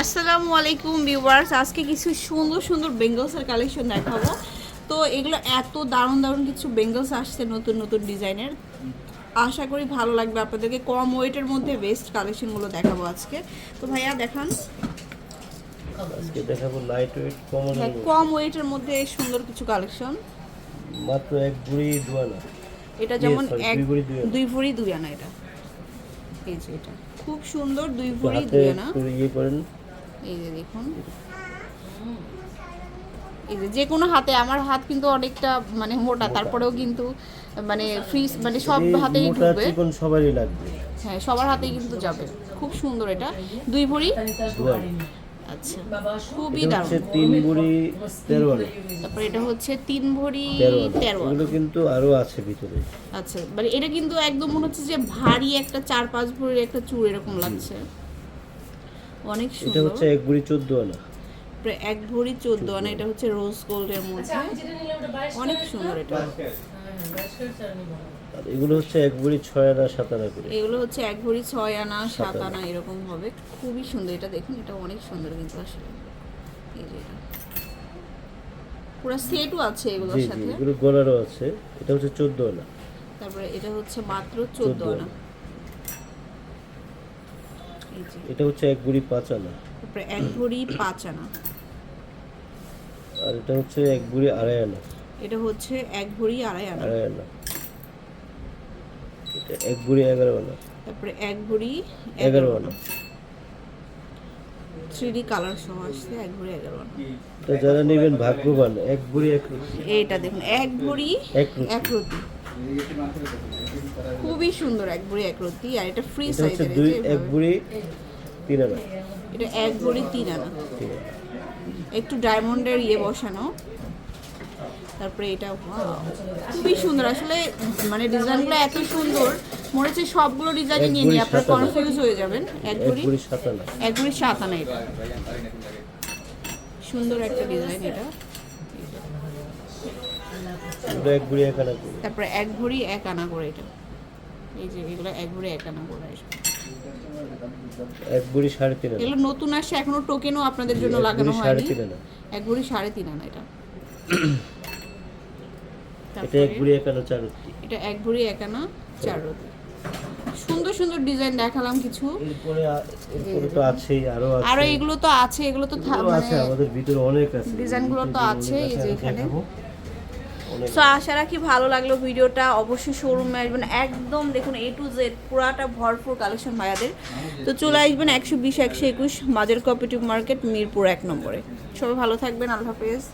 আসসালামু আলাইকুম ভিউয়ার্স। আজকে কিছু সুন্দর সুন্দর বেঙ্গলসের কালেকশন দেখাবো। তো এগুলো এত দারুণ দারুণ কিছু বেঙ্গলস আসছে নতুন নতুন ডিজাইনের। আশা করি ভালো লাগবে আপনাদেরকে। কম ওয়েটের মধ্যে বেস্ট কালেকশনগুলো দেখাবো আজকে। তো ভাইয়া দেখান। আজকে দেখাবো লাইট ওয়েট কমন হ্যাঁ, কম ওয়েটের মধ্যে সুন্দর কিছু কালেকশন মাত্র এক বুড়ি দুয়ানা। এটা যেমন এক দুই ভরি দুই আনা। ভরি এটা। এই যে এটা। খুব সুন্দর দুই ভরি দুই আনা ইয়ে করেন। এই যে দেখুন। এই যে যে কোনো হাতে আমার হাত কিন্তু অনেকটা মানে মোটা তারপরেও কিন্তু মানে ফ্রিজ মানে সব হাতেই ঢুকবে। সবারই লাগবে। হ্যাঁ সবার হাতেই কিন্তু যাবে। খুব সুন্দর এটা। দুই ভরি? আচ্ছা। খুবই দারুণ। তিন বুড়ি তেরো তারপরে এটা হচ্ছে তিন ভরি তেরো। এগুলো কিন্তু আরও আছে ভিতরে। আচ্ছা মানে এটা কিন্তু একদম মনে হচ্ছে যে ভারী একটা চার পাঁচ ভরির একটা চুর এরকম লাগছে। অনেক এটা সুন্দর। হচ্ছে এক বুড়ি চোদ্দ আনা। প্রায় এক ভরি চোদ্দ আনা এটা হচ্ছে রোজ গোল্ডের মধ্যে। অনেক সুন্দর এটা। আর এগুলো হচ্ছে এক বুড়ি ছয় আনা সাত আনা করে। এগুলো হচ্ছে এক ভরি ছয় আনা সাত আনা। এরকম হবে। খুবই সুন্দর। এটা দেখুন এটা অনেক সুন্দর কিন্তু আসলে। এই যে এটা। পুরো সেটও আছে এগুলোর সাথে। এগুলো গলারও আছে। এটা হচ্ছে চোদ্দ আনা। তারপরে এটা হচ্ছে মাত্র চোদ্দ 14 আনা। এটা হচ্ছে এক বুড়ি পাঁচ আনা। তারপরে এক ভরি পাঁচ আনা। আর এটা হচ্ছে এক বুড়ি আড়াই আনা। এটা হচ্ছে এক ভরি আড়াই আনা। আড়াই আনা। এটা এক বুড়ি এগারো আনা। তারপরে এক ভরি এগারো আনা। থ্রি ডি কালার সহ আসছে এক ভরি এগারো আনা। এটা যারা নেবেন ভাগ্যবান এক বুড়ি এক রুটি। এইটা দেখুন এক ভরি এক রুটি। খুবই সুন্দর এক ভরি এক রতি আর এটা ফ্রি সাইজের দুই এক বুড়ি তিন আনা। এটা এক ভরি তিন আনা। একটু ডায়মন্ডের ইয়ে বসানো। তারপরে এটা খুবই সুন্দর। আসলে মানে ডিজাইনগুলো এত সুন্দর মনে হচ্ছে সবগুলো ডিজাইনই নিয়ে নিয়ে আপনারা কনফিউজ হয়ে যাবেন। এক বুড়ি আনা। এক ভরি সাত আনা এটা। সুন্দর একটা ডিজাইন এটা ওটা এক বুড়ি এক আনা করে তারপরে এক ভরি এক আনা করে এটা। এই যে এগুলো এক ভরি এক আনা করে আসবে। এক বুড়ি সাড়ে তিন এগুলো নতুন আসছে এখনও টোকেনও আপনাদের জন্য লাগানো হয়নি। এক সাড়ে তিন আনা এটা। এটা এক তারপরে বুড়ি এক আনা চার এটা এক ভরি এক আনা চার সুন্দর সুন্দর ডিজাইন দেখালাম কিছু। এরপরে এরপরে তো আছেই আরও আছে। আরও এগুলো তো আছে এগুলো তো আছে মানে আমাদের ভিতরে অনেক আছে। ডিজাইনগুলো তো আছে, এই যে এখানে। সো আশা রাখি ভালো লাগল ভিডিওটা। অবশ্যই শোরুমে আসবেন। একদম দেখুন এ টু জেড পুরাটা ভরপুর কালেকশন ভাইয়াদের। তো চলে আসবেন একশো বিশ, একশো একুশ, মাজার কপিটিভ মার্কেট মিরপুর এক নম্বরে। সবাই ভালো থাকবেন। আল্লাহ হাফেজ।